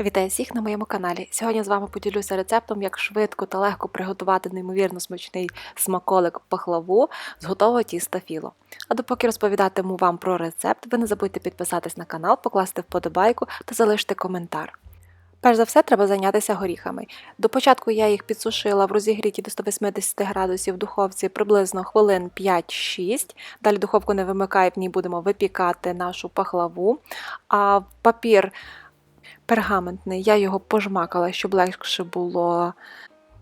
Вітаю всіх на моєму каналі. Сьогодні з вами поділюся рецептом, як швидко та легко приготувати неймовірно смачний смаколик пахлаву з готового тіста філо. А допоки розповідатиму вам про рецепт, ви не забудьте підписатись на канал, покласти вподобайку та залишити коментар. Перш за все, треба зайнятися горіхами. До початку я їх підсушила в розігріті до 180 градусів в духовці приблизно хвилин 5-6. Далі духовку не вимикаю, в ній будемо випікати нашу пахлаву. А папір пергаментний, я його пожмакала, щоб легше було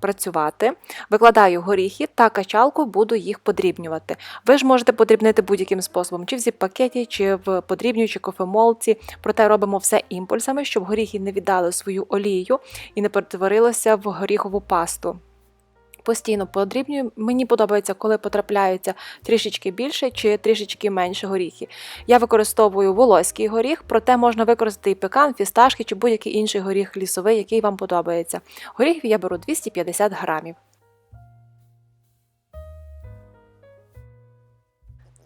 працювати. Викладаю горіхи та качалку, буду їх подрібнювати. Ви ж можете подрібнити будь-яким способом, чи в зіп-пакеті, чи в подрібнюючій кофемолці. Проте робимо все імпульсами, щоб горіхи не віддали свою олію і не перетворилися в горіхову пасту постійно подрібнюю. Мені подобається, коли потрапляються трішечки більше чи трішечки менше горіхи. Я використовую волоський горіх, проте можна використати і пекан, фісташки чи будь-який інший горіх лісовий, який вам подобається. Горіхів я беру 250 грамів.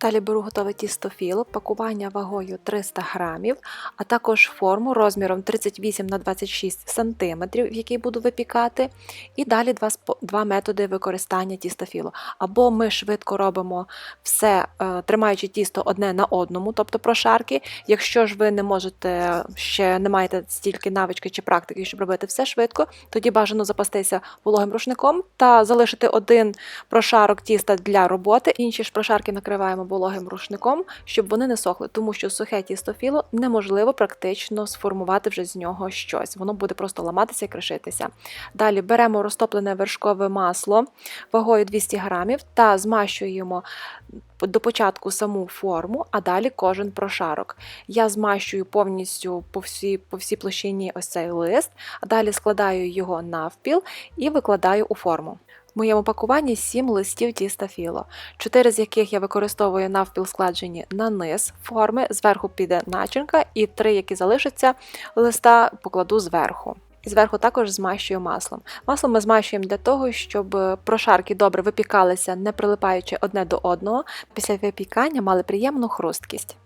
Далі беру готове тісто філ, пакування вагою 300 грамів, а також форму розміром 38 на 26 см, в якій буду випікати. І далі два два методи використання тіста філу. Або ми швидко робимо все, е, тримаючи тісто одне на одному, тобто прошарки. Якщо ж ви не можете ще не маєте стільки навички чи практики, щоб робити все швидко, тоді бажано запастися вологим рушником та залишити один прошарок тіста для роботи, інші ж прошарки накриваємо вологим рушником, щоб вони не сохли, тому що сухе тісто філо неможливо практично сформувати вже з нього щось. Воно буде просто ламатися і кришитися. Далі беремо розтоплене вершкове масло вагою 200 грамів та змащуємо. До початку саму форму, а далі кожен прошарок. Я змащую повністю по всій по всій площині ось цей лист, а далі складаю його навпіл і викладаю у форму. В моєму пакуванні 7 листів тіста філо, 4 з яких я використовую навпіл складжені на низ форми, зверху піде начинка, і 3, які залишаться листа, покладу зверху. І зверху також змащую маслом. Масло ми змащуємо для того, щоб прошарки добре випікалися, не прилипаючи одне до одного. Після випікання мали приємну хрусткість.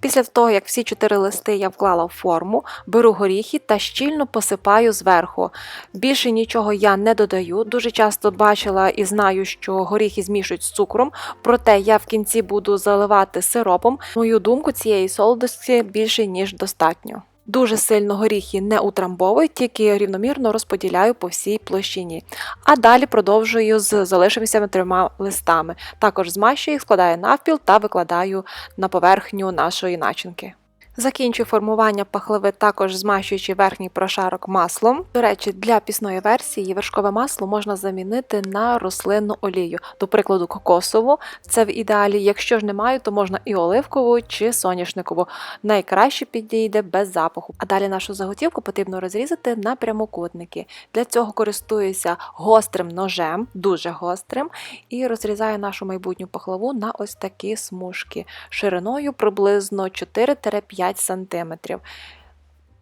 Після того, як всі чотири листи я вклала в форму, беру горіхи та щільно посипаю зверху. Більше нічого я не додаю. Дуже часто бачила і знаю, що горіхи змішують з цукром, проте я в кінці буду заливати сиропом. Мою думку, цієї солодості більше, ніж достатньо. Дуже сильно горіхи не утрамбовую, тільки рівномірно розподіляю по всій площині. А далі продовжую з залишимися трьома листами. Також змащую їх, складаю навпіл та викладаю на поверхню нашої начинки. Закінчую формування пахливи, також змащуючи верхній прошарок маслом. До речі, для пісної версії вершкове масло можна замінити на рослинну олію, до прикладу, кокосову. Це в ідеалі. Якщо ж немає, то можна і оливкову чи соняшникову. Найкраще підійде без запаху. А далі нашу заготівку потрібно розрізати на прямокутники. Для цього користуюся гострим ножем, дуже гострим, і розрізаю нашу майбутню пахлаву на ось такі смужки шириною приблизно 4-5 5 см.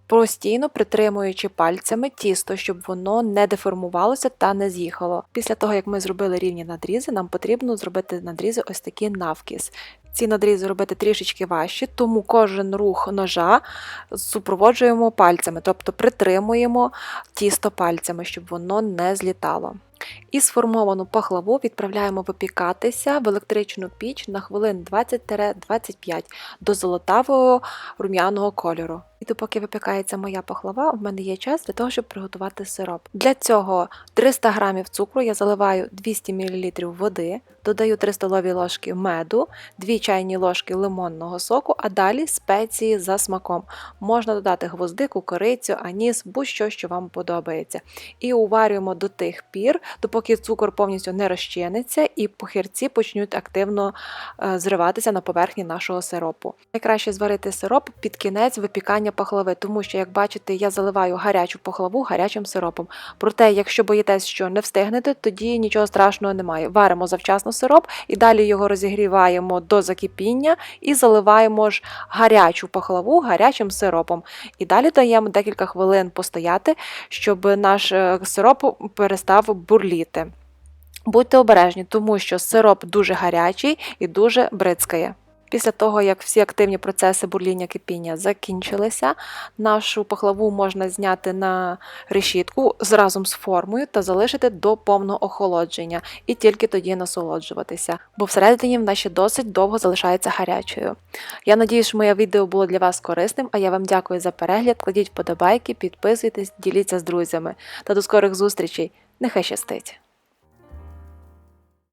Постійно притримуючи пальцями тісто, щоб воно не деформувалося та не з'їхало. Після того, як ми зробили рівні надрізи, нам потрібно зробити надрізи ось такі навкіс. Ці надрізи робити трішечки важчі, тому кожен рух ножа супроводжуємо пальцями, тобто притримуємо тісто пальцями, щоб воно не злітало. І сформовану пахлаву відправляємо випікатися в електричну піч на хвилин 20-25 до золотавого рум'яного кольору. І допоки випікається моя пахлава, в мене є час для того, щоб приготувати сироп. Для цього 300 г цукру я заливаю 200 мл води, додаю 3 столові ложки меду, 2 чайні ложки лимонного соку, а далі спеції за смаком. Можна додати гвоздику, корицю, аніс, будь-що, що вам подобається. І уварюємо до тих пір, допоки цукор повністю не розчиниться і похирці почнуть активно е, зриватися на поверхні нашого сиропу. Найкраще зварити сироп під кінець випікання пахлави, тому що, як бачите, я заливаю гарячу пахлаву гарячим сиропом. Проте, якщо боїтесь, що не встигнете, тоді нічого страшного немає. Варимо завчасно сироп і далі його розігріваємо до закипіння і заливаємо ж гарячу пахлаву гарячим сиропом. І далі даємо декілька хвилин постояти, щоб наш е, сироп перестав бурліти. Будьте обережні, тому що сироп дуже гарячий і дуже бризкає. Після того, як всі активні процеси бурління кипіння закінчилися, нашу пахлаву можна зняти на решітку разом з формою та залишити до повного охолодження і тільки тоді насолоджуватися, бо всередині вона ще досить довго залишається гарячою. Я надію, що моє відео було для вас корисним, а я вам дякую за перегляд. Кладіть вподобайки, підписуйтесь, діліться з друзями та до скорих зустрічей. Нехай щастить!